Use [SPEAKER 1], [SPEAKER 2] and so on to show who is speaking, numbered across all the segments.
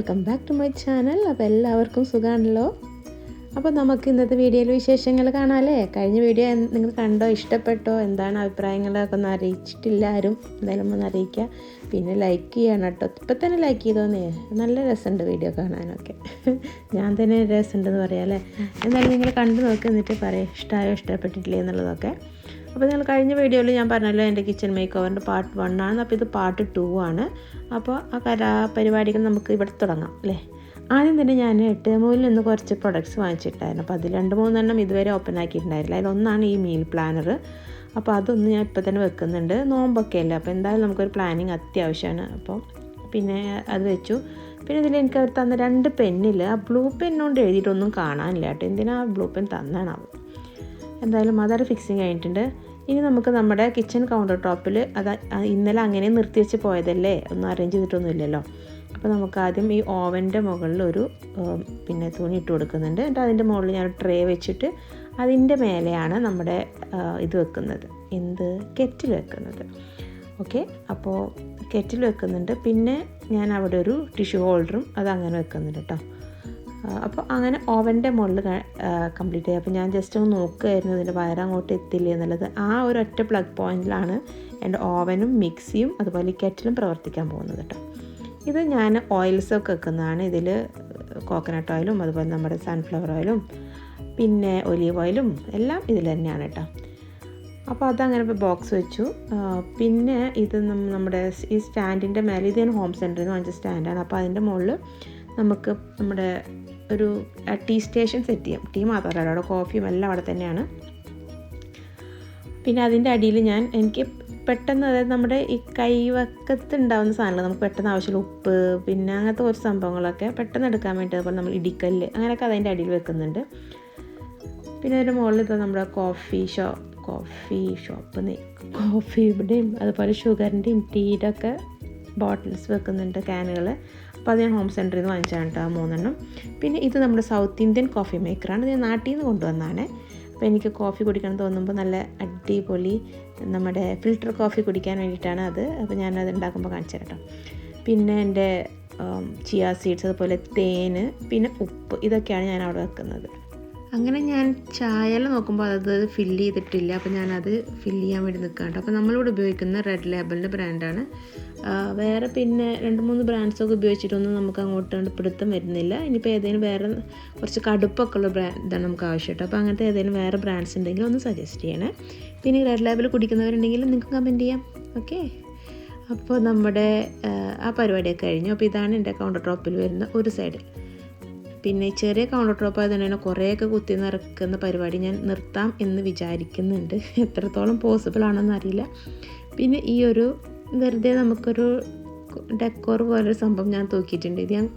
[SPEAKER 1] Welcome back to my channel അപ്പോൾ എല്ലാവർക്കും സുഖമാണല്ലോ അപ്പോൾ നമുക്ക് ഇന്നത്തെ വീഡിയോയിൽ വിശേഷങ്ങൾ കാണാമല്ലേ കഴിഞ്ഞ വീഡിയോ നിങ്ങൾ കണ്ടോ ഇഷ്ടപ്പെട്ടോ? എന്താണ് അഭിപ്രായങ്ങളൊക്കെ ഒന്ന് അറിയിച്ചിട്ടില്ല ആരും. എന്തായാലും ഒന്ന് അറിയിക്കുക പിന്നെ ലൈക്ക് ചെയ്യണം കേട്ടോ. ഇപ്പം തന്നെ ലൈക്ക് ചെയ്തോന്നേ. നല്ല രസമുണ്ട് വീഡിയോ കാണാനൊക്കെ. ഞാൻ തന്നെ രസമുണ്ടെന്ന് പറയാം അല്ലേ? എന്തായാലും നിങ്ങൾ കണ്ടു നോക്കി എന്നിട്ട് പറയാം ഇഷ്ടമായോ ഇഷ്ടപ്പെട്ടിട്ടില്ലേ എന്നുള്ളതൊക്കെ. അപ്പോൾ നിങ്ങൾ കഴിഞ്ഞ വീഡിയോയിൽ ഞാൻ പറഞ്ഞല്ലോ എന്റെ കിച്ചൺ മേക്ക് ഓവറിന്റെ പാർട്ട് വൺ ആണ്. അപ്പോൾ ഇത് പാർട്ട് ടു ആണ്. അപ്പോൾ ആ കലാപരിപാടികൾ നമുക്ക് ഇവിടെ തുടങ്ങാം അല്ലേ? ആദ്യം തന്നെ ഞാൻ എട്ടേമൂലിൽ നിന്ന് കുറച്ച് പ്രൊഡക്ട്സ് വാങ്ങിച്ചിട്ടായിരുന്നു അപ്പോൾ അതിൽ രണ്ട് മൂന്നെണ്ണം ഇതുവരെ ഓപ്പൺ ആക്കിയിട്ടുണ്ടായിരുന്നില്ല. അതിലൊന്നാണ് ഈ മീൽ പ്ലാനർ അപ്പോൾ അതൊന്ന് ഞാൻ ഇപ്പോൾ തന്നെ വെക്കുന്നുണ്ട്. നോമ്പൊക്കെ അല്ലേ? അപ്പോൾ എന്തായാലും നമുക്കൊരു പ്ലാനിങ് അത്യാവശ്യമാണ്. അപ്പോൾ പിന്നെ അത് വെച്ചു. പിന്നെ ഇതിൽ എനിക്ക് അവർ തന്ന രണ്ട് പെന്നിൽ ആ ബ്ലൂ പെന്നുകൊണ്ട് എഴുതിയിട്ടൊന്നും കാണാനില്ല കേട്ടോ. എന്തിനാ ബ്ലൂ പെൻ തന്നാണാവും എന്തായാലും അതൊരു ഫിക്സിങ് കഴിഞ്ഞിട്ടുണ്ട്. ഇനി നമുക്ക് നമ്മുടെ കിച്ചൺ കൗണ്ടർ ടോപ്പിൽ അത് ഇന്നലെ അങ്ങനെ നിർത്തി വെച്ച് പോയതല്ലേ? ഒന്നും അറേഞ്ച് ചെയ്തിട്ടൊന്നുമില്ലല്ലോ. അപ്പോൾ നമുക്ക് ആദ്യം ഈ ഓവന്റെ മുകളിൽ ഒരു പിന്നെ തുണി ഇട്ട് കൊടുക്കുന്നുണ്ട്. എന്നിട്ട് അതിന്റെ മുകളിൽ ഞാൻ ട്രേ വെച്ചിട്ട് അതിന്റെ മേലെയാണ് നമ്മുടെ ഇത് വെക്കുന്നത്. എന്ത്? കെറ്റിൽ വെക്കുന്നത്. ഓക്കെ അപ്പോൾ കെറ്റിൽ വെക്കുന്നുണ്ട്. പിന്നെ ഞാൻ അവിടെ ഒരു ടിഷ്യൂ ഹോൾഡറും അത് അങ്ങനെ വെക്കുന്നുണ്ട് കേട്ടോ അപ്പോൾ അങ്ങനെ ഓവന്റെ മുകളിൽ കംപ്ലീറ്റ് ആയി. അപ്പോൾ ഞാൻ ജസ്റ്റ് ഒന്ന് നോക്കുകയായിരുന്നു ഇതിന്റെ വയർ അങ്ങോട്ട് എത്തില്ലേ എന്നുള്ളത്. ആ ഒരു ഒറ്റ പ്ലഗ് പോയിന്റിലാണ് എന്റെ ഓവനും മിക്സിയും അതുപോലെ കെറ്റിലും പ്രവർത്തിക്കാൻ പോകുന്നത് കേട്ടോ ഇത് ഞാൻ ഓയിൽസൊക്കെ വെക്കുന്നതാണ്. ഇതിൽ കോക്കനട്ട് ഓയിലും അതുപോലെ നമ്മുടെ സൺഫ്ലവർ ഓയിലും പിന്നെ ഒലീവ് ഓയിലും എല്ലാം ഇതിൽ തന്നെയാണ് കേട്ടോ അപ്പോൾ അതങ്ങനെ ഇപ്പോൾ ബോക്സ് വെച്ചു. പിന്നെ ഇത് നമ്മുടെ ഈ സ്റ്റാൻഡിന്റെ മേലെ ഇത് ഞാൻ ഹോം സെന്ററിൽ നിന്ന് വാങ്ങിച്ച സ്റ്റാൻഡാണ് അപ്പോൾ അതിന്റെ മുകളിൽ നമുക്ക് നമ്മുടെ ഒരു ടീ സ്റ്റേഷൻ സെറ്റ് ചെയ്യാം. ടീ മാത്രമല്ല അവിടെ കോഫിയും എല്ലാം അവിടെ തന്നെയാണ്. പിന്നെ അതിന്റെ അടിയിൽ ഞാൻ എനിക്ക് പെട്ടെന്ന് അതായത് നമ്മുടെ ഈ കൈവക്കത്ത് ഉണ്ടാകുന്ന സാധനങ്ങൾ നമുക്ക് പെട്ടെന്ന് ആവശ്യമുള്ള ഉപ്പ് പിന്നെ അങ്ങനത്തെ കുറച്ച് സംഭവങ്ങളൊക്കെ പെട്ടെന്ന് എടുക്കാൻ വേണ്ടി അതുപോലെ നമ്മൾ ഇടിക്കല്ല് അങ്ങനെയൊക്കെ അതിന്റെ അടിയിൽ വെക്കുന്നുണ്ട്. പിന്നെ അതിന്റെ മുകളിൽ ഇപ്പോൾ നമ്മുടെ കോഫി ഷോ കോഫി ഷോപ്പ് കോഫിയുടെയും അതുപോലെ ഷുഗറിന്റെയും ടീയുടെ ഒക്കെ ബോട്ടിൽസ് വെക്കുന്നുണ്ട് ക്യാനുകൾ അപ്പോൾ അത് ഞാൻ ഹോം സെന്ററിൽ നിന്ന് വാങ്ങിച്ചാണ് കേട്ടോ മൂന്നെണ്ണം. പിന്നെ ഇത് നമ്മുടെ സൗത്ത് ഇന്ത്യൻ കോഫി മേക്കറാണ് ഞാൻ നാട്ടിൽ നിന്ന് കൊണ്ടുവന്നതാണ്. അപ്പോൾ എനിക്ക് കോഫി കുടിക്കണം തോന്നുമ്പോൾ നല്ല അടിപൊളി നമ്മുടെ ഫിൽറ്റർ കോഫി കുടിക്കാൻ വേണ്ടിയിട്ടാണ് അത്. അപ്പോൾ ഞാനത് ഉണ്ടാക്കുമ്പോൾ കാണിച്ചു കേട്ടോ. പിന്നെ എന്റെ ചിയ സീഡ്സ് അതുപോലെ തേന് പിന്നെ ഉപ്പ് ഇതൊക്കെയാണ് ഞാൻ അവിടെ വെക്കുന്നത്. അങ്ങനെ ഞാൻ ചായയിൽ നോക്കുമ്പോൾ അത് ഫില്ല് ചെയ്തിട്ടില്ല. അപ്പോൾ ഞാനത് ഫില്ല് ചെയ്യാൻ വേണ്ടി നിൽക്കുകയാണ് അപ്പോൾ നമ്മളിവിടെ ഉപയോഗിക്കുന്ന റെഡ് ലേബലിന്റെ ബ്രാൻഡാണ് വേറെ പിന്നെ രണ്ട് മൂന്ന് ബ്രാൻഡ്സൊക്കെ ഉപയോഗിച്ചിട്ടൊന്നും നമുക്ക് അങ്ങോട്ട് കണ്ട് പിടുത്തം വരുന്നില്ല. ഇനിയിപ്പോൾ ഏതെങ്കിലും വേറെ കുറച്ച് കടുപ്പൊക്കെ ഉള്ള ബ്രാൻഡ് ഇതാണ് നമുക്ക് ആവശ്യം കേട്ടോ അപ്പോൾ അങ്ങനത്തെ ഏതെങ്കിലും വേറെ ബ്രാൻഡ്സ് ഉണ്ടെങ്കിൽ ഒന്ന് സജസ്റ്റ് ചെയ്യണേ. പിന്നെ റെഡ് ലേബൽ കുടിക്കുന്നവരുണ്ടെങ്കിൽ നിങ്ങൾക്ക് കമന്റ് ചെയ്യാം. ഓക്കെ അപ്പോൾ നമ്മുടെ ആ പരിപാടിയൊക്കെ കഴിഞ്ഞു. അപ്പോൾ ഇതാണ് എന്റെ കൗണ്ടർ ടോപ്പിൽ വരുന്ന ഒരു സൈഡ് പിന്നെ ചെറിയ കൗണ്ടർ ടോപ്പ് ആയതുകൊണ്ട് തന്നെ കുറേയൊക്കെ കുത്തി നിറക്കുന്ന പരിപാടി ഞാൻ നിർത്താം എന്ന് വിചാരിക്കുന്നുണ്ട്. എത്രത്തോളം പോസിബിൾ ആണെന്ന് അറിയില്ല. പിന്നെ ഈ ഒരു വെറുതെ നമുക്കൊരു ഡെക്കോർ പോലൊരു സംഭവം ഞാൻ തൂക്കിയിട്ടുണ്ട്. ഇത് ഞാൻ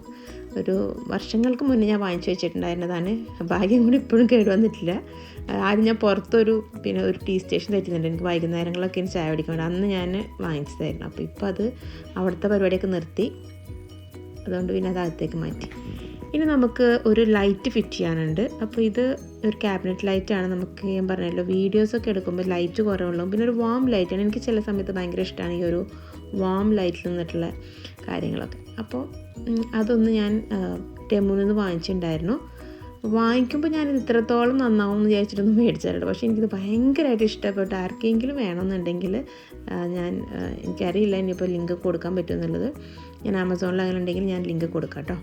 [SPEAKER 1] ഒരു വർഷങ്ങൾക്ക് മുന്നേ ഞാൻ വാങ്ങിച്ചു വെച്ചിട്ടുണ്ടായിരുന്നതാണ്. ഭാഗ്യം കൂടി ഇപ്പോഴും കേടുവന്നിട്ടില്ല ആദ്യം ഞാൻ പുറത്തൊരു പിന്നെ ഒരു ടീ സ്റ്റേഷൻ തെറ്റുന്നുണ്ട് എനിക്ക് വൈകുന്നേരങ്ങളൊക്കെ എനിക്ക് ചായ കുടിക്കാൻ വേണ്ടി അന്ന് ഞാൻ വാങ്ങിച്ചതായിരുന്നു. അപ്പോൾ ഇപ്പോൾ അത് അവിടുത്തെ പരിപാടിയൊക്കെ നിർത്തി. അതുകൊണ്ട് പിന്നെ അത് അകത്തേക്ക് മാറ്റി. ഇനി നമുക്ക് ഒരു ലൈറ്റ് ഫിറ്റ് ചെയ്യാനുണ്ട്. അപ്പോൾ ഇത് ഒരു ക്യാബിനറ്റ് ലൈറ്റാണ് നമുക്ക് ഞാൻ പറഞ്ഞല്ലോ. വീഡിയോസൊക്കെ എടുക്കുമ്പോൾ ലൈറ്റ് കുറവുള്ളൂ പിന്നെ ഒരു വാം ലൈറ്റാണ് എനിക്ക് ചില സമയത്ത് ഭയങ്കര ഇഷ്ടമാണ് ഈ ഒരു വാം ലൈറ്റിൽ നിന്നിട്ടുള്ള കാര്യങ്ങളൊക്കെ. അപ്പോൾ അതൊന്ന് ഞാൻ ടെമ്മിൽ നിന്ന് വാങ്ങിച്ചിട്ടുണ്ടായിരുന്നു. വാങ്ങിക്കുമ്പോൾ ഞാൻ ഇത്രത്തോളം നന്നാവും എന്ന് വിചാരിച്ചിട്ടൊന്നും മേടിച്ചാലോ പക്ഷേ എനിക്കിത് ഭയങ്കരമായിട്ട് ഇഷ്ടപ്പെട്ടു. ആർക്കെങ്കിലും വേണമെന്നുണ്ടെങ്കിൽ ഞാൻ എനിക്കറിയില്ല ഇനിയിപ്പോൾ ലിങ്ക് കൊടുക്കാൻ പറ്റുമെന്നുള്ളത്. ഞാൻ ആമസോണിൽ അങ്ങനെ ഉണ്ടെങ്കിൽ ഞാൻ ലിങ്ക് കൊടുക്കാം കേട്ടോ.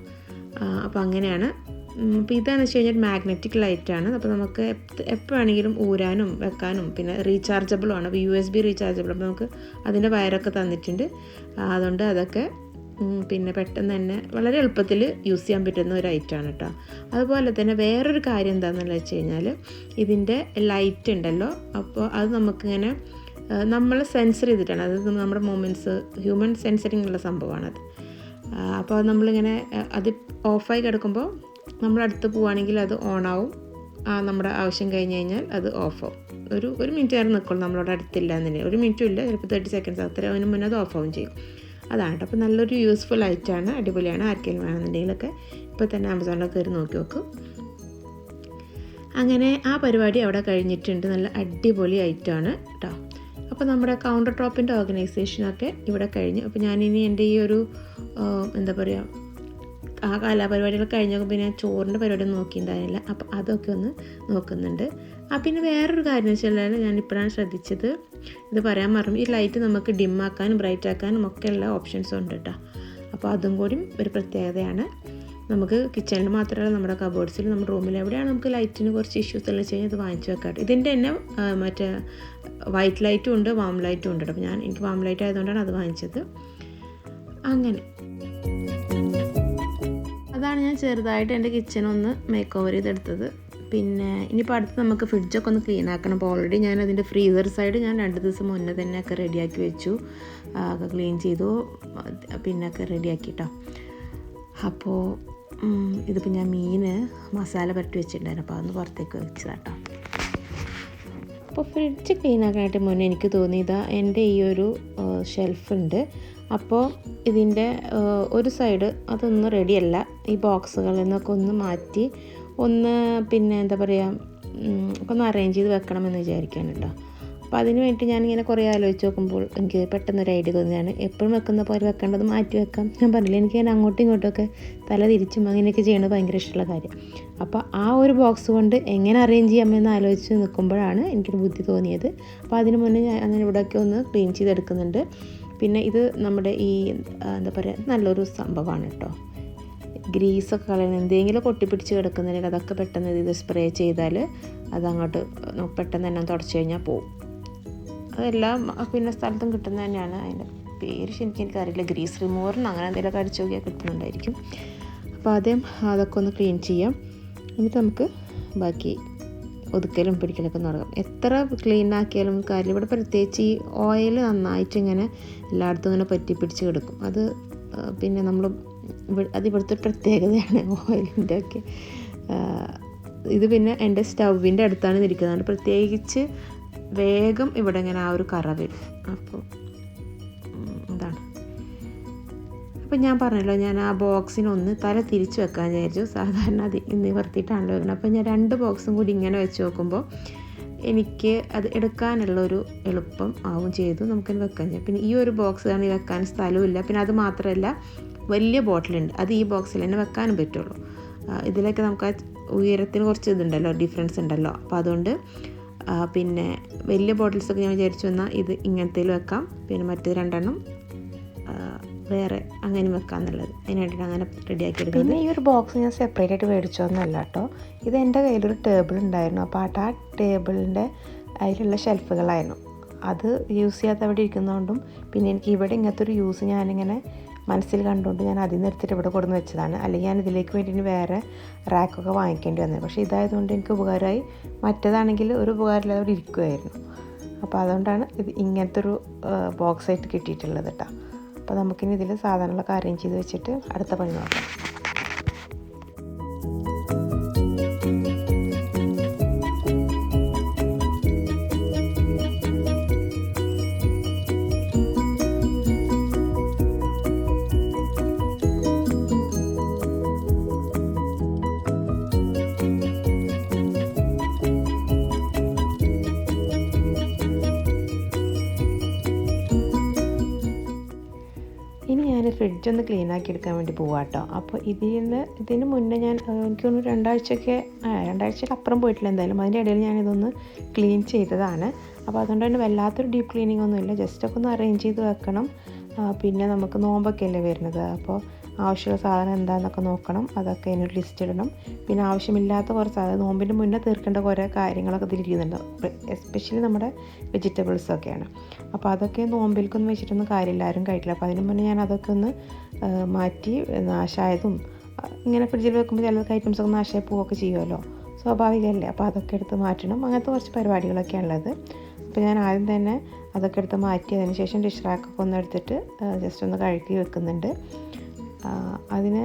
[SPEAKER 1] അപ്പോൾ അങ്ങനെയാണ് അപ്പോൾ ഇതാണെന്ന് വെച്ച് കഴിഞ്ഞാൽ മാഗ്നറ്റിക് ലൈറ്റാണ് അപ്പോൾ നമുക്ക് എപ്പോൾ വേണമെങ്കിലും ഊരാനും വെക്കാനും പിന്നെ റീചാർജബിളുമാണ് അപ്പോൾ യു എസ് ബി റീചാർജബിൾ അപ്പോൾ നമുക്ക് അതിന്റെ വയറൊക്കെ തന്നിട്ടുണ്ട്. അതുകൊണ്ട് അതൊക്കെ പിന്നെ പെട്ടെന്ന് തന്നെ വളരെ എളുപ്പത്തിൽ യൂസ് ചെയ്യാൻ പറ്റുന്ന ഒരു ഐറ്റമാണ് കേട്ടോ അതുപോലെ തന്നെ വേറൊരു കാര്യം എന്താണെന്ന് വെച്ച് കഴിഞ്ഞാൽ ഇതിന്റെ ലൈറ്റ് ഉണ്ടല്ലോ. അപ്പോൾ അത് നമുക്കിങ്ങനെ നമ്മൾ സെൻസർ ചെയ്തിട്ടാണ്. അത് നമ്മുടെ മൂമെന്റ്സ് ഹ്യൂമൻ സെൻസറിങ് ഉള്ള സംഭവമാണത്. അപ്പോൾ നമ്മളിങ്ങനെ അത് ഓഫായി കിടക്കുമ്പോൾ നമ്മൾ അടുത്ത് പോവുകയാണെങ്കിൽ അത് ഓൺ ഓണാവും നമ്മുടെ ആവശ്യം കഴിഞ്ഞ് കഴിഞ്ഞാൽ അത് ഓഫ് ആവും ഒരു ഒരു മിനിറ്റ് നേരം നിൽക്കുള്ളൂ നമ്മളോട് അടുത്തില്ല എന്നുണ്ടെങ്കിൽ ഒരു മിനിറ്റും ഇല്ല ചിലപ്പോൾ തേർട്ടി സെക്കൻഡ്സ് അത്ര അതിന് മുന്നേ അത് ഓഫാവും ചെയ്യും. അതാണ് അപ്പോൾ നല്ലൊരു യൂസ്ഫുൾ ആയിട്ടാണ് അടിപൊളിയാണ് ആർക്കെങ്കിലും വേണമെന്നുണ്ടെങ്കിലൊക്കെ ഇപ്പോൾ തന്നെ ആമസോണിലൊക്കെ കയറി നോക്കി നോക്കും. അങ്ങനെ ആ പരിപാടി അവിടെ കഴിഞ്ഞിട്ടുണ്ട്. നല്ല അടിപൊളി ഐറ്റമാണ് കേട്ടോ. അപ്പോൾ നമ്മുടെ കൗണ്ടർ ടോപ്പിന്റെ ഓർഗനൈസേഷനൊക്കെ ഇവിടെ കഴിഞ്ഞു. അപ്പോൾ ഞാനിനി എന്റെ ഈ ഒരു എന്താ പറയുക ആ കലാപരിപാടികൾ കഴിഞ്ഞപ്പോൾ പിന്നെ ചോറിന്റെ പരിപാടി നോക്കിയിട്ടുണ്ടായില്ല അപ്പോൾ അതൊക്കെ ഒന്ന് നോക്കുന്നുണ്ട്. ആ പിന്നെ വേറൊരു കാര്യം എന്ന് വെച്ചാൽ ഞാൻ ഇപ്പോഴാണ് ശ്രദ്ധിച്ചത്. ഇത് പറയാൻ മറന്നു. ഈ ലൈറ്റ് നമുക്ക് ഡിമ്മാക്കാനും ബ്രൈറ്റ് ആക്കാനും ഒക്കെ ഉള്ള ഓപ്ഷൻസ് ഉണ്ട് കേട്ടോ അപ്പോൾ അതും കൂടി ഒരു പ്രത്യേകതയാണ്. നമുക്ക് കിച്ചണിൽ മാത്രമല്ല നമ്മുടെ കബോർഡ്സിൽ നമ്മുടെ റൂമിൽ എവിടെയാണ് നമുക്ക് ലൈറ്റിന് കുറച്ച് ഇഷ്യൂസ് എല്ലാം വെച്ച് ഇത് വാങ്ങിച്ചു വെക്കാം. ഇതിന്റെ തന്നെ മറ്റേ വൈറ്റ് ലൈറ്റും ഉണ്ട് വാം ലൈറ്റും ഉണ്ട് കേട്ടോ ഞാൻ എനിക്ക് വാം ലൈറ്റ് ആയതുകൊണ്ടാണ് അത് വാങ്ങിച്ചത്. അങ്ങനെ. അതാണ് ഞാൻ ചെറുതായിട്ട് എന്റെ കിച്ചൺ ഒന്ന് മേക്ക് ഓവർ ചെയ്തെടുത്തത്. പിന്നെ ഇനിയിപ്പോൾ അടുത്ത് നമുക്ക് ഫ്രിഡ്ജൊക്കെ ഒന്ന് ക്ലീൻ ആക്കണം. അപ്പോൾ ഓൾറെഡി ഞാൻ അതിന്റെ ഫ്രീസർ സൈഡ് ഞാൻ രണ്ട് ദിവസം മുന്നേ തന്നെ ഒക്കെ റെഡിയാക്കി വെച്ചു. ഒക്കെ ക്ലീൻ ചെയ്തു. പിന്നെ ഒക്കെ റെഡിയാക്കി കേട്ടോ അപ്പോൾ ഇതിപ്പോൾ ഞാൻ മീൻ മസാല പരട്ടി വെച്ചിട്ടുണ്ടായിരുന്നു. അപ്പോൾ അതൊന്ന് പുറത്തേക്ക് വെച്ചതാട്ടോ അപ്പോൾ ഫ്രിഡ്ജ് ക്ലീൻ ആക്കാനായിട്ട് മുന്നേ എനിക്ക് തോന്നിയതാ എന്റെ ഈ ഒരു ഷെൽഫുണ്ട് അപ്പോൾ ഇതിന്റെ ഒരു സൈഡ് അതൊന്നും റെഡിയല്ല. ഈ ബോക്സുകളിൽ നിന്നൊക്കെ ഒന്ന് മാറ്റി ഒന്ന് പിന്നെ എന്താ പറയുക ഒക്കെ ഒന്ന് അറേഞ്ച് ചെയ്ത് വെക്കണമെന്ന് വിചാരിക്കുകയാണ് കേട്ടോ. അപ്പോൾ അതിന് വേണ്ടി ഞാനിങ്ങനെ കുറേ ആലോചിച്ച് നോക്കുമ്പോൾ എനിക്ക് പെട്ടെന്ന് ഒരു ഐഡിയ തോന്നിയാണ് എപ്പോഴും വെക്കുന്ന പോലെ വെക്കേണ്ടത് മാറ്റി വെക്കാം. ഞാൻ പറഞ്ഞില്ല എനിക്ക് ഞാൻ അങ്ങോട്ടും ഇങ്ങോട്ടുമൊക്കെ തല തിരിച്ചും അങ്ങനെയൊക്കെ ചെയ്യണത് ഭയങ്കര ഇഷ്ടമുള്ള കാര്യം. അപ്പോൾ ആ ഒരു ബോക്സ് കൊണ്ട് എങ്ങനെ അറേഞ്ച് ചെയ്യാമെന്ന് ആലോചിച്ച് നിൽക്കുമ്പോഴാണ് എനിക്കൊരു ബുദ്ധി തോന്നിയത്. അപ്പോൾ അതിന് മുന്നേ ഞാൻ അങ്ങനെ ഇവിടെയൊക്കെ ഒന്ന് ക്ലീൻ ചെയ്തെടുക്കുന്നുണ്ട്. പിന്നെ ഇത് നമ്മുടെ ഈ എന്താ പറയുക നല്ലൊരു സംഭവമാണ് കേട്ടോ. ഗ്രീസൊക്കെ കളയുന്ന എന്തെങ്കിലും കൊട്ടിപ്പിടിച്ച് കിടക്കുന്നുണ്ടെങ്കിൽ അതൊക്കെ പെട്ടെന്ന് ഇത് സ്പ്രേ ചെയ്താൽ അതങ്ങോട്ട് പെട്ടെന്ന് തന്നെ തുടച്ചു കഴിഞ്ഞാൽ പോവും. അതെല്ലാം പിന്നെ സ്ഥലത്തും കിട്ടുന്ന തന്നെയാണ്. അതിന്റെ പേര് ശരിക്കും എനിക്കറിയില്ല. ഗ്രീസ് റിമൂവറിന് അങ്ങനെ എന്തെങ്കിലും അടിച്ചു നോക്കിയാൽ കിട്ടുന്നുണ്ടായിരിക്കും. അപ്പോൾ ആദ്യം അതൊക്കെ ഒന്ന് ക്ലീൻ ചെയ്യാം. എന്നിട്ട് നമുക്ക് ബാക്കി ഒതുക്കലും പിടിക്കലൊക്കെ തുടങ്ങും. എത്ര ക്ലീൻ ആക്കിയാലും കാര്യം ഇവിടെ പ്രത്യേകിച്ച് ഈ ഓയിൽ നന്നായിട്ട് ഇങ്ങനെ എല്ലായിടത്തും ഇങ്ങനെ പറ്റി പിടിച്ച് കിടക്കും. അത് പിന്നെ നമ്മൾ അത് ഇവിടുത്തെ പ്രത്യേകതയാണ് ഓയിലിന്റെ ഒക്കെ. ഇത് പിന്നെ എന്റെ സ്റ്റൗവിന്റെ അടുത്താണ് ഇരിക്കുന്നത് പ്രത്യേകിച്ച് വേഗം ഇവിടെ ഇങ്ങനെ ആ ഒരു കറ വരും. അപ്പോൾ അപ്പം ഞാൻ പറഞ്ഞല്ലോ ഞാൻ ആ ബോക്സിനൊന്ന് തല തിരിച്ച് വെക്കാൻ വിചാരിച്ചു. സാധാരണ അത് നിവർത്തിയിട്ടാണല്ലോ വരുന്നത് അപ്പം ഞാൻ രണ്ട് ബോക്സും കൂടി ഇങ്ങനെ വെച്ച് നോക്കുമ്പോൾ എനിക്ക് അത് എടുക്കാനുള്ളൊരു എളുപ്പം ആവും ചെയ്തു നമുക്കത് വെക്കാൻ. പിന്നെ ഈ ഒരു ബോക്സ് ആണ് വെക്കാൻ സ്ഥലമില്ല പിന്നെ അത് മാത്രമല്ല വലിയ ബോട്ടിലുണ്ട്. അത് ഈ ബോക്സിൽ തന്നെ വെക്കാനും പറ്റുള്ളൂ. ഇതിലൊക്കെ നമുക്ക് ആ ഉയരത്തിന് കുറച്ച് ഇതുണ്ടല്ലോ ഡിഫറൻസ് ഉണ്ടല്ലോ. അപ്പോൾ അതുകൊണ്ട് പിന്നെ വലിയ ബോട്ടിൽസൊക്കെ ഞാൻ വിചാരിച്ചു എന്നാൽ ഇത് ഇങ്ങനത്തേൽ വെക്കാം. പിന്നെ മറ്റേ രണ്ടെണ്ണം വേറെ അങ്ങനെ വെക്കാന്നുള്ളത്. അതിന് വേണ്ടിയിട്ട് അങ്ങനെ റെഡിയാക്കി എടുക്കുന്നത്
[SPEAKER 2] പിന്നെ ഈ ഒരു ബോക്സ് ഞാൻ സെപ്പറേറ്റ് ആയിട്ട് മേടിച്ചതൊന്നുമല്ല കേട്ടോ ഇത് എന്റെ കയ്യിലൊരു ടേബിൾ ഉണ്ടായിരുന്നു. അപ്പോൾ ആ ടേബിളിന്റെ അതിലുള്ള ഷെൽഫുകളായിരുന്നു അത് യൂസ് ചെയ്യാത്ത അവിടെ ഇരിക്കുന്നതുകൊണ്ടും പിന്നെ എനിക്ക് ഇവിടെ ഇങ്ങനത്തെ ഒരു യൂസ് ഞാനിങ്ങനെ മനസ്സിൽ കണ്ടുകൊണ്ട് ഞാൻ അതിൽ നിന്ന് എടുത്തിട്ട് ഇവിടെ കൊടുന്ന് വെച്ചതാണ്. അല്ലെങ്കിൽ ഞാൻ ഇതിലേക്ക് വേണ്ടി വേറെ റാക്കൊക്കെ വാങ്ങിക്കേണ്ടി വന്നത് പക്ഷേ ഇതായതുകൊണ്ട് എനിക്ക് ഉപകാരമായി. മറ്റേതാണെങ്കിൽ ഒരു ഉപകാരമില്ലാതെ അവിടെ ഇരിക്കുമായിരുന്നു അപ്പോൾ അതുകൊണ്ടാണ് ഇത് ഇങ്ങനത്തെ ഒരു ബോക്സായിട്ട് കിട്ടിയിട്ടുള്ളത് കേട്ടോ അപ്പോൾ നമുക്കിനി ഇതിൽ സാധനങ്ങളൊക്കെ അറേഞ്ച് ചെയ്ത് വെച്ചിട്ട് അടുത്ത പണി നോക്കാം. ഞാൻ ഫ്രിഡ്ജ് ഒന്ന് ക്ലീൻ ആക്കി എടുക്കാൻ വേണ്ടി പോവാം കേട്ടോ അപ്പോൾ ഇതിൽ നിന്ന് ഇതിന് മുന്നേ ഞാൻ എനിക്കൊന്ന് രണ്ടാഴ്ചയൊക്കെ രണ്ടാഴ്ചയ്ക്ക് അപ്പുറം പോയിട്ടില്ല എന്തായാലും. അതിന്റെ ഇടയിൽ ഞാനിതൊന്ന് ക്ലീൻ ചെയ്തതാണ്. അപ്പോൾ അതുകൊണ്ട് തന്നെ വല്ലാത്തൊരു ഡീപ്പ് ക്ലീനിങ് ഒന്നുമില്ല ജസ്റ്റ് ഒക്കെ ഒന്ന് അറേഞ്ച് ചെയ്ത് വെക്കണം. പിന്നെ നമുക്ക് നോമ്പൊക്കെ അല്ലേ വരുന്നത്. അപ്പോൾ ആവശ്യമുള്ള സാധനം എന്താണെന്നൊക്കെ നോക്കണം. അതൊക്കെ അതിനൊരു ലിസ്റ്റ് ഇടണം. പിന്നെ ആവശ്യമില്ലാത്ത കുറച്ച് സാധനം നോമ്പിന്റെ മുന്നേ തീർക്കേണ്ട കുറേ കാര്യങ്ങളൊക്കെ ഇതിലിരിക്കുന്നുണ്ട് എസ്പെഷ്യലി നമ്മുടെ വെജിറ്റബിൾസൊക്കെയാണ് അപ്പോൾ അതൊക്കെ നോമ്പിൽക്കൊന്നും വെച്ചിട്ടൊന്നും കാര്യമില്ല ആരും കഴിക്കില്ല. അപ്പോൾ അതിന് മുന്നേ ഞാൻ അതൊക്കെ ഒന്ന് മാറ്റി നാശമായതും ഇങ്ങനെ ഫ്രിഡ്ജിൽ വെക്കുമ്പോൾ ചില ഐറ്റംസൊക്കെ നാശമായി പോവുകയൊക്കെ ചെയ്യുമല്ലോ. സ്വാഭാവികമല്ലേ? അപ്പോൾ അതൊക്കെ എടുത്ത് മാറ്റണം. അങ്ങനത്തെ കുറച്ച് പരിപാടികളൊക്കെയാണ് ഉള്ളത്. അപ്പോൾ ഞാൻ ആദ്യം തന്നെ അതൊക്കെ എടുത്ത് മാറ്റി അതിന് ശേഷം ഡിഷ് റാക്കൊക്കെ ഒന്ന് എടുത്തിട്ട് ജസ്റ്റ് ഒന്ന് കഴുകി വെക്കുന്നുണ്ട്. അതിന്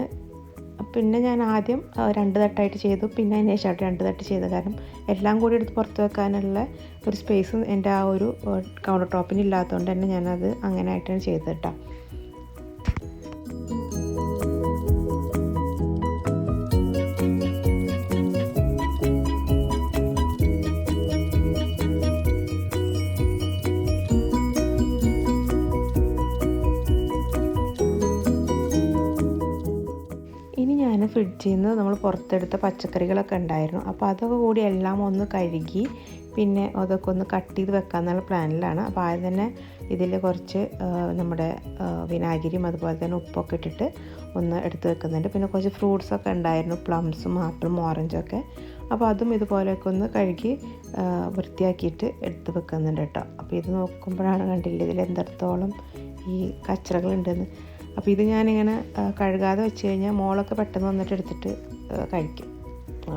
[SPEAKER 2] പിന്നെ ഞാൻ ആദ്യം രണ്ട് തട്ടായിട്ട് ചെയ്തു. പിന്നെ അതിന് ശേഷം രണ്ട് തട്ട് ചെയ്തു. കാരണം എല്ലാം കൂടി എടുത്ത് പുറത്ത് വെക്കാനുള്ള ഒരു സ്പേസ് എന്റെ ആ ഒരു കൗണ്ടർ ടോപ്പിന് ഇല്ലാത്തതുകൊണ്ട് തന്നെ ഞാനത് അങ്ങനെ ആയിട്ടാണ് ചെയ്തത് കേട്ടോ. ഫ്രിഡ്ജിൽ നിന്ന് നമ്മൾ പുറത്തെടുത്ത പച്ചക്കറികളൊക്കെ ഉണ്ടായിരുന്നു. അപ്പോൾ അതൊക്കെ കൂടി എല്ലാം ഒന്ന് കഴുകി പിന്നെ അതൊക്കെ ഒന്ന് കട്ട് ചെയ്ത് വെക്കാമെന്നുള്ള പ്ലാനിലാണ്. അപ്പോൾ ആദ്യം തന്നെ ഇതിൽ കുറച്ച് നമ്മുടെ വിനാഗിരിയും അതുപോലെ തന്നെ ഉപ്പൊക്കെ ഇട്ടിട്ട് ഒന്ന് എടുത്ത് വെക്കുന്നുണ്ട്. പിന്നെ കുറച്ച് ഫ്രൂട്ട്സൊക്കെ ഉണ്ടായിരുന്നു. പ്ലംസും ആപ്പിളും ഓറഞ്ചും ഒക്കെ. അപ്പോൾ അതും ഇതുപോലെയൊക്കെ ഒന്ന് കഴുകി വൃത്തിയാക്കിയിട്ട് എടുത്ത് വെക്കുന്നുണ്ട് കേട്ടോ. അപ്പോൾ ഇത് നോക്കുമ്പോഴാണ് കണ്ടില്ല ഇതിൽ എന്തെടുത്തോളം ഈ കച്ചറകളുണ്ടെന്ന്. അപ്പോൾ ഇത് ഞാനിങ്ങനെ കഴുകാതെ വെച്ച് കഴിഞ്ഞാൽ മോളൊക്കെ പെട്ടെന്ന് വന്നിട്ട് എടുത്തിട്ട് കഴിക്കും.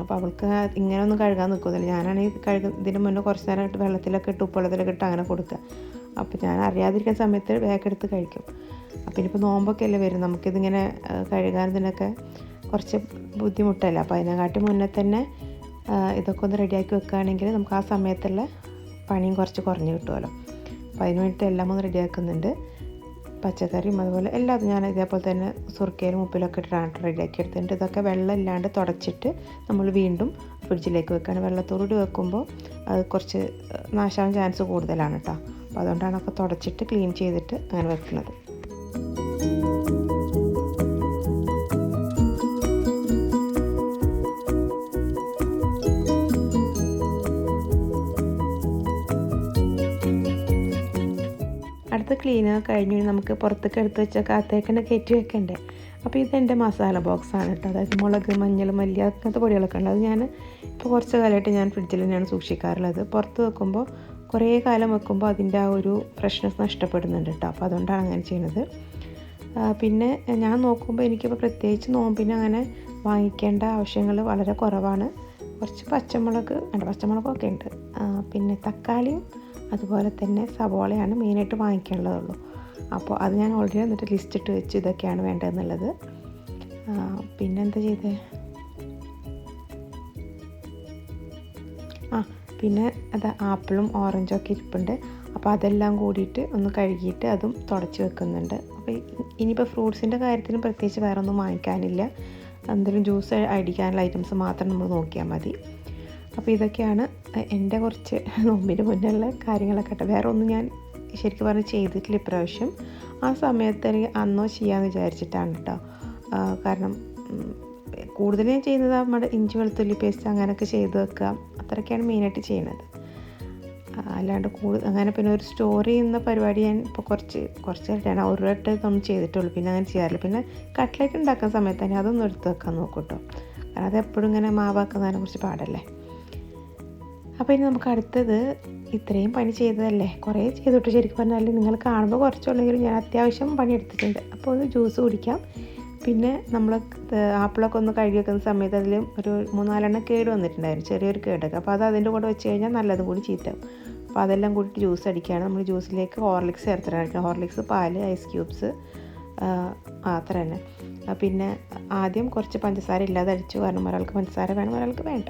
[SPEAKER 2] അപ്പോൾ അവൾക്ക് ഇങ്ങനെ ഒന്നും കഴുകാൻ നിൽക്കുന്നില്ല ഞാനാണെങ്കിൽ കഴുക ഇതിന് മുന്നേ കുറച്ച് നേരം ഇട്ട് വെള്ളത്തിലൊക്കെ ഇട്ട് ഉപ്പുവെള്ളത്തിലൊക്കെ ഇട്ട് അങ്ങനെ കൊടുക്കുക അപ്പോൾ ഞാൻ അറിയാതിരിക്കുന്ന സമയത്ത് വേഗെടുത്ത് കഴിക്കും. അപ്പോൾ ഇനിയിപ്പോൾ നോമ്പൊക്കെ അല്ലേ വരും. നമുക്കിതിങ്ങനെ കഴുകാനതിനൊക്കെ കുറച്ച് ബുദ്ധിമുട്ടല്ല? അപ്പോൾ അതിനെക്കാട്ടി മുന്നേ തന്നെ ഇതൊക്കെ ഒന്ന് റെഡിയാക്കി വെക്കുകയാണെങ്കിൽ നമുക്ക് ആ സമയത്തുള്ള പണിയും കുറച്ച് കുറഞ്ഞ് കിട്ടുമല്ലോ അപ്പോൾ അതിന് വേണ്ടിയിട്ട് എല്ലാം ഒന്ന് റെഡിയാക്കുന്നുണ്ട് പച്ചക്കറിയും അതുപോലെ എല്ലാം ഞാൻ ഇതേപോലെ തന്നെ സുർക്കയിലും ഉപ്പിലൊക്കെ ഇട്ടിട്ടാണ് റെഡിയാക്കി എടുത്തിട്ടുണ്ട് ഇതൊക്കെ വെള്ളം ഇല്ലാണ്ട് തുടച്ചിട്ട് നമ്മൾ വീണ്ടും ഫ്രിഡ്ജിലേക്ക് വെക്കുകയാണ് വെള്ളത്തോടുകൂടി വെക്കുമ്പോൾ അത് കുറച്ച് നാശാവാൻ ചാൻസ് കൂടുതലാണ് കേട്ടോ. അപ്പോൾ അതുകൊണ്ടാണ് ഒക്കെ തുടച്ചിട്ട് ക്ലീൻ ചെയ്തിട്ട് അങ്ങനെ വെക്കുന്നത്. ക്ലീനൊക്കെ കഴിഞ്ഞ് നമുക്ക് പുറത്തേക്ക് എടുത്ത് വെച്ച കാത്തേക്കന്നെ കയറ്റി വെക്കണ്ടേ? അപ്പോൾ ഇതെന്റെ മസാല ബോക്സാണ് കേട്ടോ. അതായത് മുളക് മഞ്ഞൾ മല്ലി അങ്ങനത്തെ പൊടികളൊക്കെ ഉണ്ട്. അത് ഞാൻ ഇപ്പോൾ കുറച്ച് കാലമായിട്ട് ഞാൻ ഫ്രിഡ്ജിൽ തന്നെയാണ് സൂക്ഷിക്കാറുള്ളത്. പുറത്ത് വെക്കുമ്പോൾ കുറേ കാലം വെക്കുമ്പോൾ അതിന്റെ ആ ഒരു ഫ്രഷ്നെസ് നഷ്ടപ്പെടുന്നുണ്ട് കേട്ടോ. അപ്പോൾ അതുകൊണ്ടാണ് അങ്ങനെ ചെയ്യുന്നത് പിന്നെ ഞാൻ നോക്കുമ്പോൾ എനിക്കിപ്പോൾ പ്രത്യേകിച്ച് നോമ്പിനെ അങ്ങനെ വാങ്ങിക്കേണ്ട ആവശ്യങ്ങൾ വളരെ കുറവാണ്. കുറച്ച് പച്ചമുളക് അല്ല പച്ചമുളകൊക്കെ ഉണ്ട്. പിന്നെ തക്കാളിയും അതുപോലെ തന്നെ സവോളയാണ് മെയിനായിട്ട് വാങ്ങിക്കാനുള്ളതുള്ളൂ. അപ്പോൾ അത് ഞാൻ ഓൾറെഡി എന്നിട്ട് ലിസ്റ്റ് ഇട്ട് വെച്ച് ഇതൊക്കെയാണ് വേണ്ടതെന്നുള്ളത്. പിന്നെന്താ ചെയ്തേ? ആ പിന്നെ അത് ആപ്പിളും ഓറഞ്ചും ഒക്കെ ഇരിപ്പുണ്ട്. അപ്പോൾ അതെല്ലാം കൂടിയിട്ട് ഒന്ന് കഴുകിയിട്ട് അതും തുടച്ച് വെക്കുന്നുണ്ട്. അപ്പോൾ ഇനിയിപ്പോൾ ഫ്രൂട്ട്സിന്റെ കാര്യത്തിന് പ്രത്യേകിച്ച് വേറെ ഒന്നും വാങ്ങിക്കാനില്ല. എന്തെങ്കിലും ജ്യൂസ് അടിക്കാനുള്ള ഐറ്റംസ് മാത്രം നമ്മൾ നോക്കിയാൽ മതി. അപ്പോൾ ഇതൊക്കെയാണ് എന്റെ കുറച്ച് നോമ്പിന് മുന്നുള്ള കാര്യങ്ങളൊക്കെ കേട്ടോ. വേറെ ഒന്നും ഞാൻ ശരിക്കും പറഞ്ഞ് ചെയ്തിട്ടില്ല ഇപ്രാവശ്യം. ആ സമയത്ത് എനിക്ക് അന്നോ ചെയ്യാമെന്ന് വിചാരിച്ചിട്ടാണ് കേട്ടോ. കാരണം കൂടുതൽ ഞാൻ ചെയ്യുന്നത് നമ്മുടെ ഇഞ്ചി വെളുത്തുള്ളി പേസ്റ്റ് അങ്ങനെയൊക്കെ ചെയ്ത് വെക്കുക. അത്രയൊക്കെയാണ് മെയിനായിട്ട് ചെയ്യുന്നത് അല്ലാണ്ട് കൂടുതൽ അങ്ങനെ പിന്നെ ഒരു സ്റ്റോറി ചെയ്യുന്ന പരിപാടി ഞാൻ ഇപ്പോൾ കുറച്ച് കുറച്ച് കുറച്ചായിട്ടാണ് ഒരു വട്ടം ഇതൊന്നും ചെയ്തിട്ടുള്ളൂ. പിന്നെ അങ്ങനെ ചെയ്യാറില്ല. പിന്നെ കട്ട്ലേറ്റ് ഉണ്ടാക്കുന്ന സമയത്ത് തന്നെ അതൊന്നും എടുത്ത് വെക്കാൻ നോക്കും കേട്ടോ. കാരണം അത് എപ്പോഴും ഇങ്ങനെ മാവാക്കുന്നതിനെ കുറിച്ച് പാടല്ലേ. അപ്പോൾ ഇനി നമുക്ക് അടുത്തത് ഇത്രയും പണി ചെയ്തതല്ലേ? കുറേ ചെയ്തിട്ട്. ശരിക്കും പറഞ്ഞാൽ നിങ്ങൾ കാണുമ്പോൾ കുറച്ചുള്ളെങ്കിലും ഞാൻ അത്യാവശ്യം പണി എടുത്തിട്ടുണ്ട്. അപ്പോൾ ഒന്ന് ജ്യൂസ് കുടിക്കാം. പിന്നെ നമ്മൾ ആപ്പിളൊക്കെ ഒന്ന് കഴുകി വെക്കുന്ന സമയത്ത് അതിൽ ഒരു മൂന്നാലെണ്ണം കേട് വന്നിട്ടുണ്ടായിരുന്നു. ചെറിയൊരു കേടൊക്കെ. അപ്പോൾ അത് അതിന്റെ കൂടെ വെച്ച് കഴിഞ്ഞാൽ നല്ലതും കൂടി അപ്പോൾ അതെല്ലാം കൂടിയിട്ട് ജ്യൂസ് അടിക്കുകയാണ് നമ്മൾ ജ്യൂസിലേക്ക് ഹോർലിക്സ് ചേർത്തിട്ടാണ് ഹോർലിക്സ് പാൽ ഐസ് ക്യൂബ്സ് അത്ര തന്നെ പിന്നെ ആദ്യം കുറച്ച് പഞ്ചസാര ഇല്ലാതെ അടിച്ചു. കാരണം ഒരാൾക്ക് പഞ്ചസാര വേണം ഒരാൾക്ക് വേണ്ട.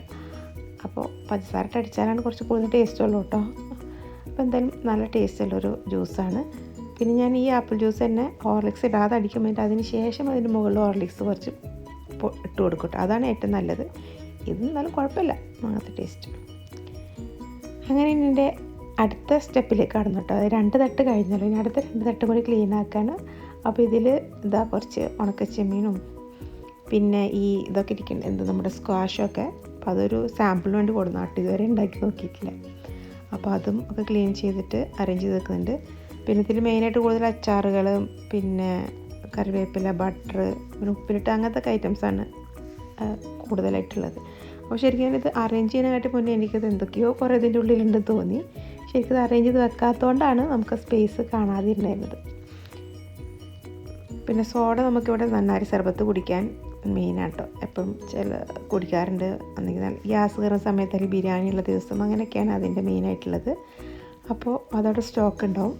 [SPEAKER 2] അപ്പോൾ പഞ്ചസാരട്ട് അടിച്ചാലാണ് കുറച്ച് കൂടുതൽ ടേസ്റ്റ് ഉള്ളൂ കേട്ടോ. അപ്പോൾ എന്തായാലും നല്ല ടേസ്റ്റ് ഉള്ളൊരു ജ്യൂസാണ് പിന്നെ ഞാൻ ഈ ആപ്പിൾ ജ്യൂസ് തന്നെ ഹോർലിക്സ് ഇടാതെ അടിക്കാൻ വേണ്ടി അതിന് ശേഷം അതിന്റെ മുകളിൽ ഹോർലിക്സ് കുറച്ച് ഇട്ട് കൊടുക്കട്ടെ അതാണ് ഏറ്റവും നല്ലത്. ഇത് എന്നാലും കുഴപ്പമില്ല. അങ്ങനത്തെ ടേസ്റ്റ് അങ്ങനെ എന്റെ അടുത്ത സ്റ്റെപ്പിലേക്ക് കടന്നു കേട്ടോ. അത് രണ്ട് തട്ട് കഴിഞ്ഞല്ലോ. ഇനി അടുത്ത രണ്ട് തട്ട് കൂടി ക്ലീൻ ആക്കാൻ അപ്പോൾ ഇതിൽ ഇതാ കുറച്ച് ഉണക്കച്ചെമ്മീനും പിന്നെ ഈ ഇതൊക്കെ ഇരിക്കുന്നത് എന്ത് നമ്മുടെ സ്ക്വാഷൊക്കെ അപ്പോൾ അതൊരു സാമ്പിളിന് വേണ്ടി കൊടുന്നു നാട്ടിൽ ഇതുവരെ ഉണ്ടാക്കി നോക്കിയിട്ടില്ല. അപ്പോൾ അതും ഒക്കെ ക്ലീൻ ചെയ്തിട്ട് അറേഞ്ച് ചെയ്ത് വെക്കുന്നുണ്ട്. പിന്നെ ഇതിൽ മെയിനായിട്ട് കൂടുതൽ അച്ചാറുകൾ പിന്നെ കറിവേപ്പില ബട്ടർ പിന്നെ ഉപ്പിലിട്ട് അങ്ങനത്തെ ഒക്കെ ഐറ്റംസാണ് കൂടുതലായിട്ടുള്ളത്. അപ്പോൾ ശരിക്കും ഇത് അറേഞ്ച് ചെയ്യാനായിട്ട് മുന്നേ എനിക്കത് എന്തൊക്കെയോ കുറേ ഇതിന്റെ ഉള്ളിലുണ്ടെന്ന് തോന്നി. ശരിക്കും ഇത് അറേഞ്ച് ചെയ്ത് വെക്കാത്തതുകൊണ്ടാണ് നമുക്ക് സ്പേസ് കാണാതിരുന്നത്. പിന്നെ സോഡ നമുക്കിവിടെ നന്നാരി സർബത്ത് കുടിക്കാൻ മെയിനാട്ടോ. എപ്പം ചില കുടിക്കാറുണ്ട്. അല്ലെങ്കിൽ ഗ്യാസ് കയറുന്ന സമയത്ത് അല്ലെങ്കിൽ ബിരിയാണി ഉള്ള ദിവസം അങ്ങനെയൊക്കെയാണ് അതിന്റെ മെയിനായിട്ടുള്ളത്. അപ്പോൾ അതവിടെ സ്റ്റോക്ക് ഉണ്ടാവും.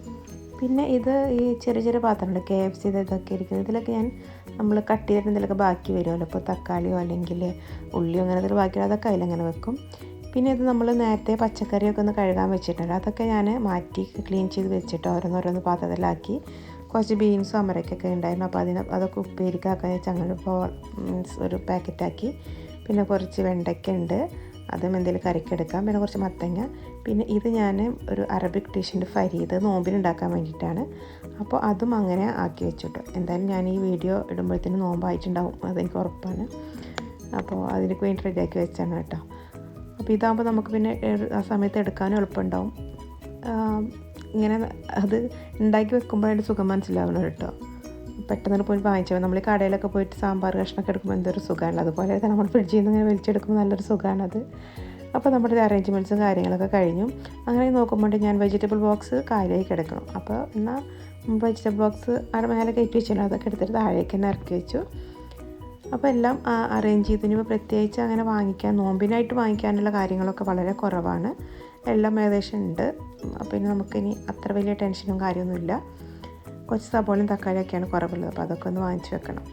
[SPEAKER 2] പിന്നെ ഇത് ഈ ചെറിയ ചെറിയ പാത്രമുണ്ട് കെ എഫ് സി ഇതൊക്കെ ഇരിക്കുന്നത്. ഇതിലൊക്കെ ഞാൻ നമ്മൾ കട്ട് ചെയ്തിട്ട് എന്തെങ്കിലുമൊക്കെ ബാക്കി വരുമല്ലോ. ഇപ്പോൾ തക്കാളിയോ അല്ലെങ്കിൽ ഉള്ളിയോ അങ്ങനെ എന്തെങ്കിലും ബാക്കി അതൊക്കെ അതിലങ്ങനെ വെക്കും. പിന്നെ ഇത് നമ്മൾ നേരത്തെ പച്ചക്കറിയൊക്കെ ഒന്ന് കഴുകാൻ വെച്ചിട്ടുണ്ട്. അതൊക്കെ ഞാൻ മാറ്റി ക്ലീൻ ചെയ്ത് വെച്ചിട്ട് ഓരോന്നോരോന്ന് പാത്രത്തിലാക്കി. കുറച്ച് ബീൻസും അമരക്കൊക്കെ ഉണ്ടായിരുന്നു. അപ്പോൾ അതിന് അതൊക്കെ ഉപ്പേരിക്കാക്കാൻ വെച്ച് അങ്ങനെ മീൻസ് ഒരു പാക്കറ്റാക്കി പിന്നെ കുറച്ച് വെണ്ടയ്ക്ക ഉണ്ട്. അതും എന്തെങ്കിലും കറിക്കെടുക്കാം പിന്നെ കുറച്ച് മത്തങ്ങ. പിന്നെ ഇത് ഞാൻ ഒരു അറബിക് ഡിഷിന്റെ ഫരീദ് നോമ്പിനുണ്ടാക്കാൻ വേണ്ടിയിട്ടാണ്. അപ്പോൾ അതും അങ്ങനെ ആക്കി വെച്ചിട്ടു. എന്തായാലും ഞാൻ ഈ വീഡിയോ ഇടുമ്പോഴത്തേന് നോമ്പായിട്ടുണ്ടാവും. അതെനിക്ക് ഉറപ്പാണ്. അപ്പോൾ അതിനൊക്കെ വേണ്ടി റെഡിയാക്കി വെച്ചാണ് കേട്ടോ. അപ്പോൾ ഇതാകുമ്പോൾ നമുക്ക് പിന്നെ ആ സമയത്ത് എടുക്കാനും എളുപ്പമുണ്ടാവും. ഇങ്ങനെ അത് ഉണ്ടാക്കി വെക്കുമ്പോൾ അതിന്റെ സുഖം മനസ്സിലാവണം കേട്ടോ. പെട്ടെന്ന് പോയി വാങ്ങിച്ചു. നമ്മൾ കടയിലൊക്കെ പോയിട്ട് സാമ്പാർ കഷ്ണമൊക്കെ എടുക്കുമ്പോൾ എന്തൊരു സുഖമാണ് അതുപോലെ തന്നെ നമ്മൾ ഫ്രിഡ്ജിൽ നിന്ന് ഇങ്ങനെ വലിച്ചെടുക്കുമ്പോൾ നല്ലൊരു സുഖമാണത്. അപ്പോൾ നമ്മുടെ അറേഞ്ച്മെന്റ്സും കാര്യങ്ങളൊക്കെ കഴിഞ്ഞു. അങ്ങനെ നോക്കുമ്പോൾ ഞാൻ വെജിറ്റബിൾ ബോക്സ് കാര്യമായി കിടക്കണം. അപ്പോൾ എന്നാൽ വെജിറ്റബിൾ ബോക്സ് അവിടെ മേലെ കയറ്റി വെച്ചിട്ടുണ്ട് അതൊക്കെ എടുത്തിട്ട് താഴേക്ക് തന്നെ ഇറക്കി വെച്ചു. അപ്പോൾ എല്ലാം അറേഞ്ച് ചെയ്തു ഇനിയിപ്പോൾ പ്രത്യേകിച്ച് അങ്ങനെ വാങ്ങിക്കാൻ നോമ്പിനായിട്ട് വാങ്ങിക്കാനുള്ള കാര്യങ്ങളൊക്കെ വളരെ കുറവാണ്. എല്ലാം ഏകദേശം ഉണ്ട്. ഇനി നമുക്കിനി അത്ര വലിയ ടെൻഷനും കാര്യമൊന്നുമില്ല. കുറച്ച് സബോളയും തക്കാളിയൊക്കെയാണ് കുറവുള്ളത്. അപ്പോൾ അതൊക്കെ ഒന്ന് വാങ്ങിച്ചു വെക്കണം.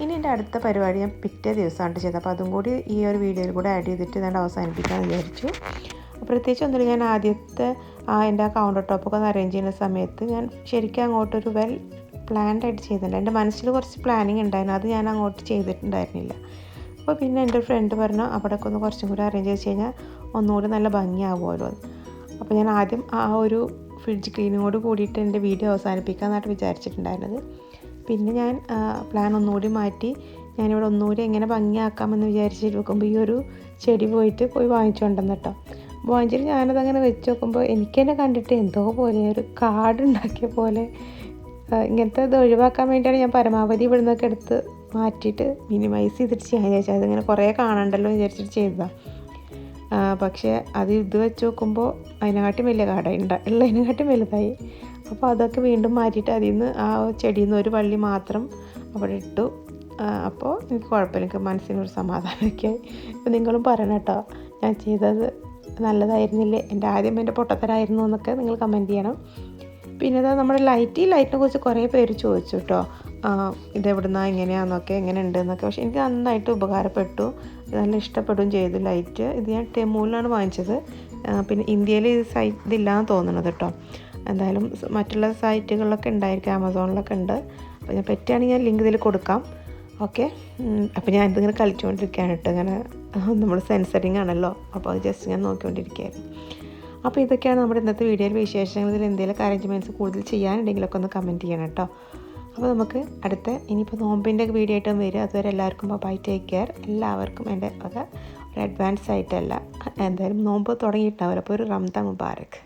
[SPEAKER 2] ഇനി എന്റെ അടുത്ത പരിപാടി ഞാൻ പിറ്റേ ദിവസമാണ് ചെയ്തത്. അപ്പോൾ അതും കൂടി ഈ ഒരു വീഡിയോയിൽ കൂടെ ആഡ് ചെയ്തിട്ട് ഞാൻ അവസാനിപ്പിക്കാമെന്ന് വിചാരിച്ചു. പ്രത്യേകിച്ച് ഒന്നുമില്ല. ഞാൻ ആദ്യത്തെ ആ എന്റെ ആ കൗണ്ടർ ടോപ്പൊക്കെ ഒന്ന് അറേഞ്ച് ചെയ്യുന്ന സമയത്ത് ഞാൻ ശരിക്കും അങ്ങോട്ടൊരു വെൽ പ്ലാൻഡ് ആയിട്ട് ചെയ്തിട്ടുണ്ട്. എന്റെ മനസ്സിൽ കുറച്ച് പ്ലാനിങ് ഉണ്ടായിരുന്നു. അത് ഞാൻ അങ്ങോട്ട് ചെയ്തിട്ടുണ്ടായിരുന്നില്ല. അപ്പോൾ പിന്നെ എന്റെ ഫ്രണ്ട് പറഞ്ഞു അവിടെയൊക്കെ ഒന്ന് കുറച്ചും കൂടി അറേഞ്ച് ചെയ്ത് കഴിഞ്ഞാൽ ഒന്നുകൂടി നല്ല ഭംഗിയാവുമല്ലോ അപ്പോൾ ഞാൻ ആദ്യം ആ ഒരു ഫ്രിഡ്ജ് ക്ലീനിങ്ങോട് കൂടിയിട്ട് എന്റെ വീഡിയോ അവസാനിപ്പിക്കാമെന്നായിട്ട് വിചാരിച്ചിട്ടുണ്ടായിരുന്നത്. പിന്നെ ഞാൻ പ്ലാൻ ഒന്നുകൂടി മാറ്റി ഞാനിവിടെ ഒന്നുകൂടി എങ്ങനെ ഭംഗിയാക്കാമെന്ന് വിചാരിച്ച് നോക്കുമ്പോൾ ഈ ഒരു ചെടി പോയിട്ട് പോയി വാങ്ങിച്ചുകൊണ്ടെന്ന് കേട്ടോ. വാങ്ങിച്ചിട്ട് ഞാനതങ്ങനെ വെച്ച് നോക്കുമ്പോൾ എനിക്ക് തന്നെ കണ്ടിട്ട് എന്തോ പോലെ ഒരു കാടുണ്ടാക്കിയ പോലെ ഇങ്ങനത്തെ ഇത് ഒഴിവാക്കാൻ വേണ്ടിയാണ് ഞാൻ പരമാവധി ഇവിടെ നിന്നൊക്കെ എടുത്ത് മാറ്റിയിട്ട് മിനിമൈസ് ചെയ്തിട്ട് ചെയ്യാൻ വിചാരിച്ചത്. അതിങ്ങനെ കുറേ കാണണ്ടല്ലോ വിചാരിച്ചിട്ട് ചെയ്തതാണ്. പക്ഷേ അത് ഇത് വെച്ച് നോക്കുമ്പോൾ അതിനെക്കാട്ടും വലിയ കാട ഉണ്ട് ഉള്ളതിനെക്കാട്ടും വലുതായി. അപ്പോൾ അതൊക്കെ വീണ്ടും മാറ്റിയിട്ട് അതിൽ നിന്ന് ആ ചെടിയിൽ നിന്ന് ഒരു വള്ളി മാത്രം അവിടെ ഇട്ടു. അപ്പോൾ എനിക്ക് കുഴപ്പമില്ല. എനിക്ക് മനസ്സിനൊരു സമാധാനമൊക്കെ ആയി. അപ്പോൾ നിങ്ങളും പറയണം കേട്ടോ. ഞാൻ ചെയ്തത് നല്ലതായിരുന്നില്ലേ? എന്റെ ആദ്യം എന്റെ പൊട്ടത്തരായിരുന്നു എന്നൊക്കെ നിങ്ങൾ കമന്റ് ചെയ്യണം. പിന്നെ അതാ നമ്മുടെ ലൈറ്റ് ഈ ലൈറ്റിനെ കുറിച്ച് കുറേ പേര് ചോദിച്ചു കേട്ടോ. ഇതെവിടുന്നാ എങ്ങനെയാണെന്നൊക്കെ എങ്ങനെ ഉണ്ടെന്നൊക്കെ പക്ഷേ എനിക്ക് നന്നായിട്ട് ഉപകാരപ്പെട്ടു. നല്ല ഇഷ്ടപ്പെടുകയും ചെയ്തു ലൈറ്റ്. ഇത് ഞാൻ ടെമൂലിലാണ് വാങ്ങിച്ചത്. പിന്നെ ഇന്ത്യയിൽ ഇത് സൈറ്റ് ഇതില്ലാന്ന് തോന്നണത് കേട്ടോ എന്തായാലും മറ്റുള്ള സൈറ്റുകളിലൊക്കെ ഉണ്ടായിരിക്കും ആമസോണിലൊക്കെ ഉണ്ട്. അപ്പോൾ ഞാൻ പറ്റുകയാണെങ്കിൽ ഞാൻ ലിങ്ക് ഇതിൽ കൊടുക്കാം. ഓക്കെ അപ്പോൾ ഞാൻ ഇതിങ്ങനെ കളിച്ചുകൊണ്ടിരിക്കുകയാണ് കേട്ടോ ഇങ്ങനെ നമ്മൾ സെൻസറിങ് ആണല്ലോ. അപ്പോൾ അത് ജസ്റ്റ് ഞാൻ നോക്കിക്കൊണ്ടിരിക്കുകയായിരുന്നു. അപ്പോൾ ഇതൊക്കെയാണ് നമ്മുടെ ഇന്നത്തെ വീഡിയോയിൽ വിശേഷങ്ങൾ. ഇതിൽ എന്തെങ്കിലും അറേഞ്ച്മെന്റ്സ് കൂടുതൽ ചെയ്യാനുണ്ടെങ്കിലൊക്കെ ഒന്ന് കമന്റ് ചെയ്യണം കേട്ടോ അപ്പോൾ നമുക്ക് അടുത്ത ഇനിയിപ്പോൾ നോമ്പിന്റെ വീഡിയോ ആയിട്ടും വരും. അതുവരെ എല്ലാവർക്കും ബൈ ടേക്ക് കെയർ എല്ലാവർക്കും എന്റെ ഒക്കെ ഒരു അഡ്വാൻസ് ആയിട്ടല്ല. എന്തായാലും നോമ്പ് തുടങ്ങിയിട്ടുണ്ടാവില്ല. അപ്പോൾ ഒരു റംദാൻ മുബാരക്ക്